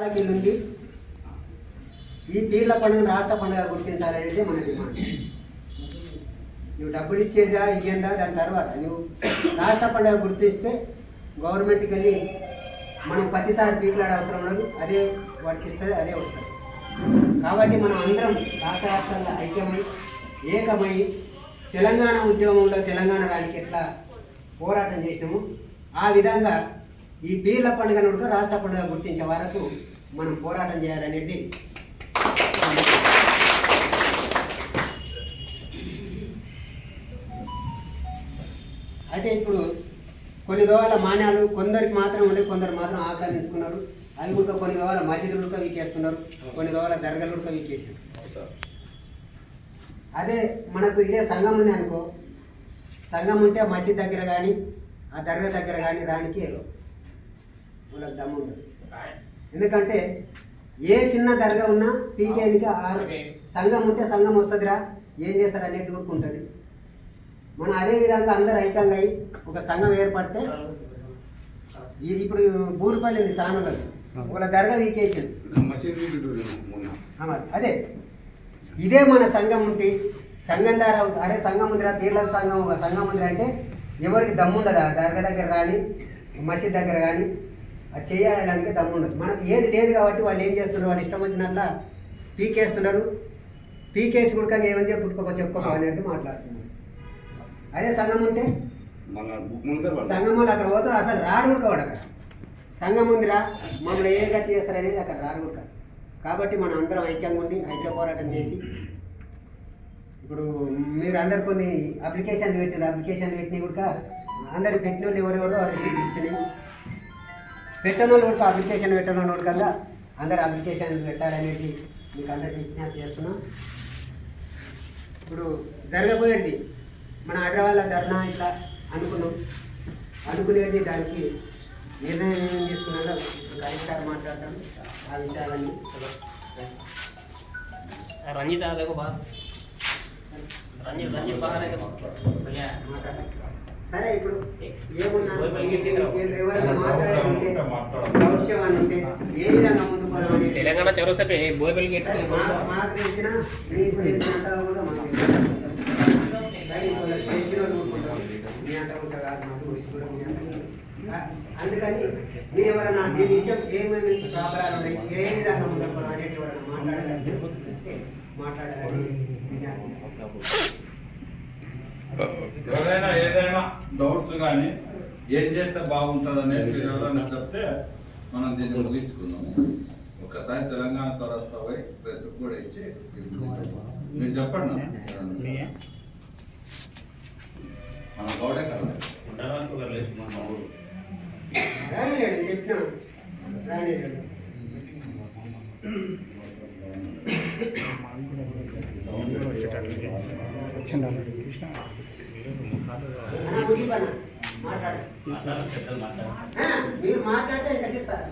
వాళ్ళకి ఇల్లు ఉంది ఈ పీర్ల పండుగను రాష్ట్ర పండుగ గుర్తించాలనేది మన డిమాండ్. నువ్వు డబ్బులు ఇచ్చేదా ఇయ్యందా దాని తర్వాత నువ్వు రాష్ట్ర పండుగ గుర్తిస్తే గవర్నమెంట్కి వెళ్ళి మనం ప్రతిసారి పీకులాడే అవసరం ఉండదు అదే వర్తిస్తుంది అదే వస్తుంది. కాబట్టి మనం అందరం రాష్ట్ర వ్యాప్తంగా ఐక్యమై ఏకమై తెలంగాణ ఉద్యమంలో తెలంగాణ రానికి ఎట్లా పోరాటం చేసినాము ఆ విధంగా ఈ పీర్ల పండుగను కూడా రాష్ట్ర పండుగ గుర్తించే వరకు మనం పోరాటం చేయాలనేది అయితే ఇప్పుడు కొన్ని దోవల మాన్యాలు కొందరికి మాత్రం ఉండే కొందరు మాత్రం ఆక్రమించుకున్నారు. అవి కూడా కొన్ని రోజుల మసీదులు కూడా వీకేస్తున్నారు. కొన్ని రోజుల దర్గాలు కూడా వీకేసారు అదే మనకు ఇదే సంఘం ఉంది అనుకో. సంఘం ఉంటే మసీద్ దగ్గర కానీ ఆ దర్గా దగ్గర కానీ రానికి వాళ్ళకి దమ్ము ఉండదు ఎందుకంటే ఏ చిన్న దర్గా ఉన్నా పీకేనికి ఆ సంఘం ఉంటే సంఘం వస్తుందిరా. ఏం చేస్తారు అనేది కూడా ఉంటుంది. మనం అదే విధంగా అందరు ఐక్యంగా అయ్యి ఒక సంఘం ఏర్పడితే ఇది ఇప్పుడు బూరుపల్లి ఉంది సానులకు వాళ్ళ దర్గా వీకేసింది అదే. ఇదే మన సంఘం ఉంటే సంఘం ద్వారా. అరే సంఘం ఉందిరా పీర్ల సంఘం ఒక సంఘం ఉందిరా అంటే ఎవరికి దమ్ముండదా? దర్గా దగ్గర కానీ మసీద్ దగ్గర కానీ అది చేయాలంటే దమ్ముండదు మనకు ఏది లేదు కాబట్టి వాళ్ళు ఏం చేస్తున్నారు? వాళ్ళు ఇష్టం వచ్చినట్ల పీకేస్తున్నారు. పీకేసి కూడా ఏమని చెప్పి పుట్టుకోపో చెప్పుకోపో అనేది మాట్లాడుతున్నారు అదే సంఘం ఉంటే? సంఘం వాళ్ళు అక్కడ పోతారు అసలు రాడు కూడా అక్కడ. సంఘం ఉందిరా మమ్మల్ని ఏ గతి చేస్తారనేది అక్కడ రాడు కూడా కాబట్టి మనం అందరం ఐక్యంగా ఉండి ఐక్య పోరాటం చేసి ఇప్పుడు మీరు అందరు కొన్ని అప్లికేషన్లు పెట్టిన అప్లికేషన్లు పెట్టినవి కూడా అందరు పెట్టిన వాళ్ళు ఎవరెవరో వాళ్ళు సీట్లు ఇచ్చినాయి. పెట్టనోళ్ళు ఉడక అప్లికేషన్ పెట్టనో కదా అందరు అప్లికేషన్ పెట్టాలనేది మీకు అందరికి విజ్ఞాప్తి చేస్తున్నాం. ఇప్పుడు జరగబోయేది మన ఆడవాళ్ళ ధర్నా ఇట్లా అనుకున్నాం. అనుకునేది దానికి నిర్ణయం ఏం తీసుకున్నారో రజిత్ సార్ మాట్లాడతాం. ఆ విషయాలన్నీ రంజిత్ రంజిత్ రంజిత్ సరే ఇప్పుడు ఏమున్నా? ఏ విధంగా ముందు తెలంగాణ చౌరసపే బోయబల్ మీకు మాకు అంత అందుకని మీరు ఎవరన్నా దీని విషయం ఏమేమి ప్రాబ్లాలు ఉన్నాయి ఏ విధంగా ముందు పోదాం అనేది ఎవరైనా మాట్లాడగలిసి మాట్లాడగలిగి కానీ ఏం చేస్తే బాగుంటుందని మీరు ఎవరైనా చెప్తే మనం దీన్ని ముగించుకుందాము. ఒక్కసారి తెలంగాణ చౌరస్తా పోయి ప్రెస్ కూడా ఇచ్చి మీరు చెప్పండి నా. మన గౌడే కదా. రాణి లేడు మీరు మాట్లాడితే ఇంకా సార్